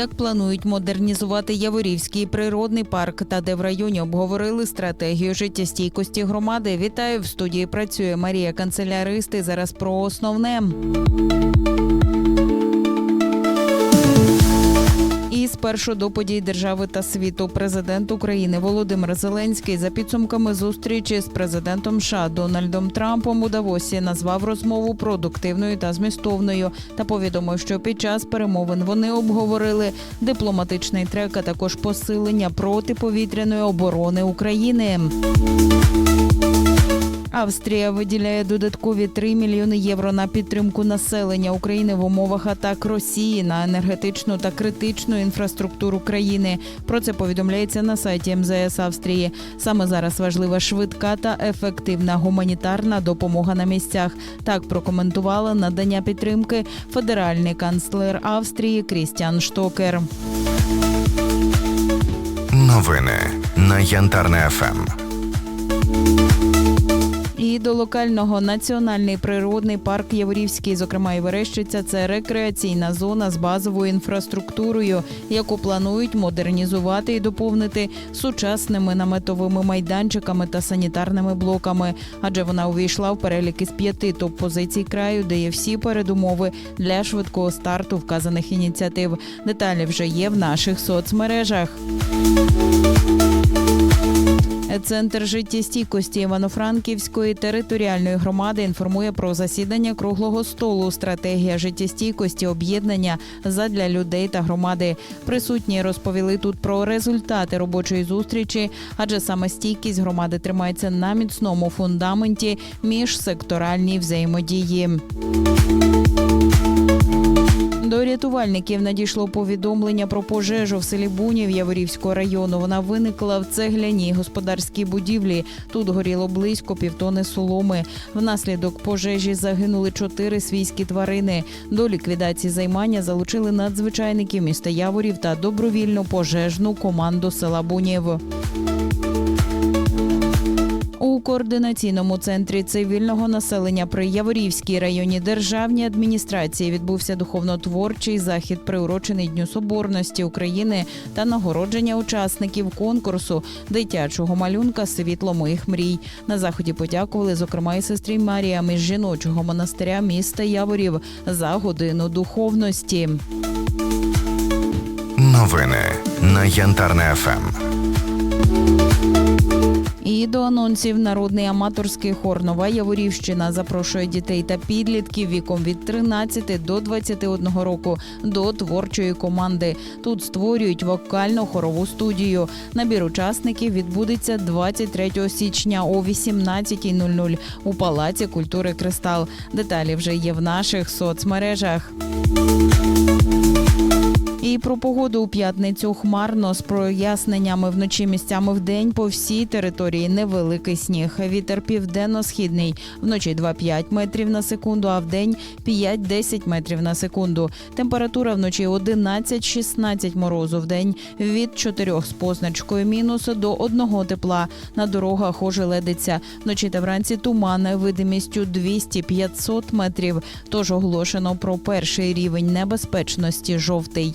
як планують модернізувати Яворівський природний парк та де в районі обговорили стратегію життєстійкості громади. Вітаю в студії. Працює Марія Канцеляристи. Зараз про основне. Спершу до подій держави та світу президент України Володимир Зеленський за підсумками зустрічі з президентом США Дональдом Трампом у Давосі назвав розмову продуктивною та змістовною та повідомив, що під час перемовин вони обговорили дипломатичний трек, а також посилення протиповітряної оборони України. Австрія виділяє додаткові 3 мільйони євро на підтримку населення України в умовах атак Росії на енергетичну та критичну інфраструктуру країни. Про це повідомляється на сайті МЗС Австрії. Саме зараз важлива швидка та ефективна гуманітарна допомога на місцях. Так прокоментувала надання підтримки федеральний канцлер Австрії Крістіан Штокер. Новини на Янтарне. ФМ. І до локального національний природний парк Яворівський, зокрема і Верещиця, це рекреаційна зона з базовою інфраструктурою, яку планують модернізувати і доповнити сучасними наметовими майданчиками та санітарними блоками. Адже вона увійшла в перелік із п'яти топ-позицій краю, де є всі передумови для швидкого старту вказаних ініціатив. Деталі вже є в наших соцмережах. Центр життєстійкості Івано-Франківської територіальної громади інформує про засідання круглого столу Стратегія життєстійкості об'єднання задля людей та громади. Присутні розповіли тут про результати робочої зустрічі, адже саме стійкість громади тримається на міцному фундаменті міжсекторальній взаємодії. До рятувальників надійшло повідомлення про пожежу в селі Бунів Яворівського району. Вона виникла в цегляній господарській будівлі. Тут горіло близько півтони соломи. Внаслідок пожежі загинули чотири свійські тварини. До ліквідації займання залучили надзвичайників міста Яворів та добровільну пожежну команду села Бунів. Координаційному центрі цивільного населення при Яворівській районній державній адміністрації відбувся духовно-творчий захід, приурочений Дню Соборності України та нагородження учасників конкурсу дитячого малюнка Світло моїх мрій. На заході подякували, зокрема, і сестрі Маріям із жіночого монастиря міста Яворів за годину духовності. Новини на Янтарне. ФМ. І до анонсів народний аматорський хор Нова Яворівщина запрошує дітей та підлітків віком від 13 до 21 року до творчої команди. Тут створюють вокально-хорову студію. Набір учасників відбудеться 23 січня о 18.00 у Палаці культури Кристал. Деталі вже є в наших соцмережах. І про погоду у п'ятницю хмарно з проясненнями вночі місцями в день по всій території невеликий сніг. Вітер південно-східний. Вночі 2-5 метрів на секунду, а в день 5-10 метрів на секунду. Температура вночі 11-16 морозу. В день від 4 з позначкою мінус до 1 тепла. На дорогах ожеледиться. Вночі та вранці туман видимістю 200-500 метрів. Тож оголошено про перший рівень небезпечності жовтий.